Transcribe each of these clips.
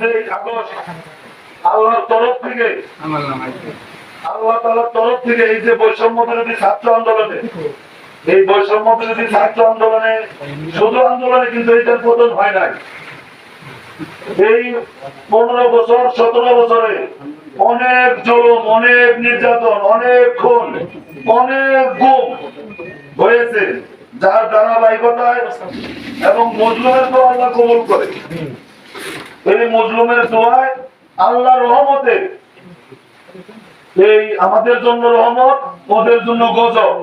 পাঁচই আগস্ট আল্লাহর তরফ থেকে। আল্লাহ তালার তরফ থেকে এই যে বৈষম্য বিরোধী ছাত্র আন্দোলনে এই বৈষম্য বিরোধী ছাত্র আন্দোলনে শুধু আন্দোলনে কিন্তু এটার পতন হয় নাই। এই পনেরো বছর সতেরো বছরে অনেক জুলুম অনেক নির্যাতন অনেক খুন অনেক গুম হয়েছে যার ধারাবাহিকতায় এবং মজলুমের তো আল্লাহ কবুল করে। এই মজলুমের দোয়ায় আল্লাহ রহমতে। এই আমাদের জন্য রহমত, ওদের জন্য গজব।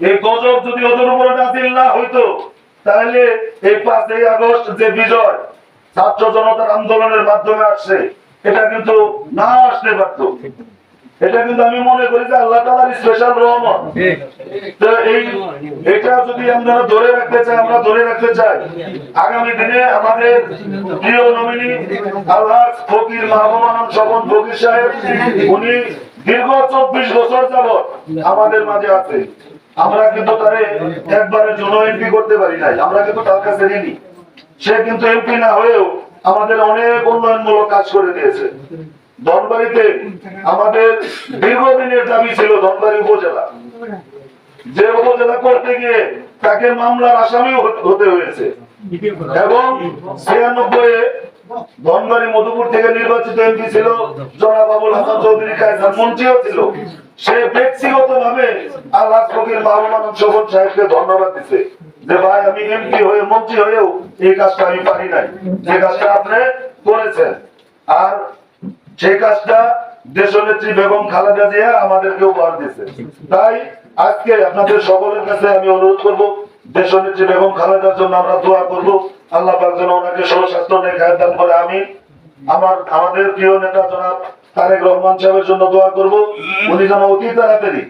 এই গজব যদি ওদের উপরে নাজিল না হইতো, তাহলে এই পাঁচই আগস্ট যে বিজয়, ছাত্র জনতার আন্দোলনের মাধ্যমে আসছে, এটা কিন্তু না আসতে পারত এটা কিন্তু আমি মনে করি যে আল্লাহ তালার স্পেশাল রহমত। তো এই এটা যদি আমরা ধরে রাখতে চাই আমরা ধরে রাখতে চাই। আগামী দিনে আমাদের প্রিয় নমিনী আল্লাহ ফকির মাহবুবানন্দ স্বপন ফকির সাহেব উনি দীর্ঘ চব্বিশ বছর যাবৎ আমাদের মাঝে আছে। আমরা কিন্তু তারে একবারের জন্য এমপি করতে পারি নাই। আমরা কিন্তু তার কাছে ঋণী। সে কিন্তু এমপি না হয়েও আমাদের অনেক উন্নয়নমূলক কাজ করে দিয়েছে। ধনবাড়িতে আমাদের দীর্ঘদিনের দাবি ছিল ধনবাড়ি উপজেলা। যে উপজেলা করতে গিয়ে তাকে মামলার আসামিও হতে- হয়েছে। এবং ছিয়ানব্বই ধনবাড়ি মধুপুর থেকে নির্বাচিত এমপি ছিল জনাব আবুল হাসান চৌধুরী, কায়সার মন্ত্রীও ছিল। সে ব্যক্তিগত ভাবে আল্লাহ ফকির মাহমুদ শোভন সাহেবকে ধন্যবাদ দিচ্ছে যে, ভাই, আমি এমপি হয়ে মন্ত্রী হয়েও এই কাজটা আমি পারি নাই। যে কাজটা আপনি করেছেন। আর সেই কাজটা দেশনেত্রী বেগম খালেদা জিয়া আমাদেরকে উপহার দিয়েছে। তাই আজকে আপনাদের সকলের কাছে আমি অনুরোধ করব, দেশনেত্রী বেগম খালেদার জন্য আমরা দোয়া করব। আল্লাহ পাক যেন ওনাকে সর্বস্বাস্থ্য নেখায় দান করে আমি আমার, আমাদের প্রিয় নেতা জনাব তারেক রহমান সাহেবের জন্য দোয়া করব। উনি যেন অতি তাড়াতাড়ি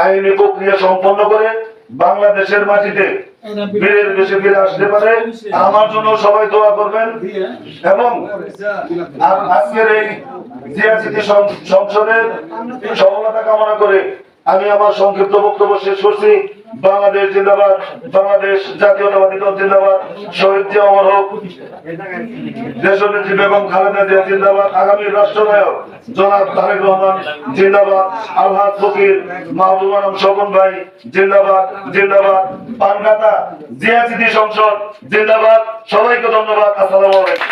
আইনি প্রক্রিয়া সম্পন্ন করে বাংলাদেশের মাটিতে বীরের দেশে ফিরে আসতে পারে। আমার জন্য সবাই দোয়া করবেন। এবং আজকের এই জিয়াসিটি সংসদের সফলতা কামনা করে আমি আমার সংক্ষিপ্ত বক্তব্য শেষ করছি। বাংলাদেশ জিন্দাবাদ, বাংলাদেশ জাতীয়তাবাদী দল জিন্দাবাদ, শহীদ জিয়া অমর হোক, দেশনেত্রী বেগম খালেদা জিয়া জিন্দাবাদ, আগামী রাষ্ট্রনায়ক জনাব তারেক রহমান জিন্দাবাদ, আলহাজ ফকির মাহবুব আলম স্বপন ভাই জিন্দাবাদ জিন্দাবাদ। পানগাতা জিয়াসিটি সংসদ, জিন্দাবাদ। সবাইকে ধন্যবাদ, আসসালামু আলাইকুম।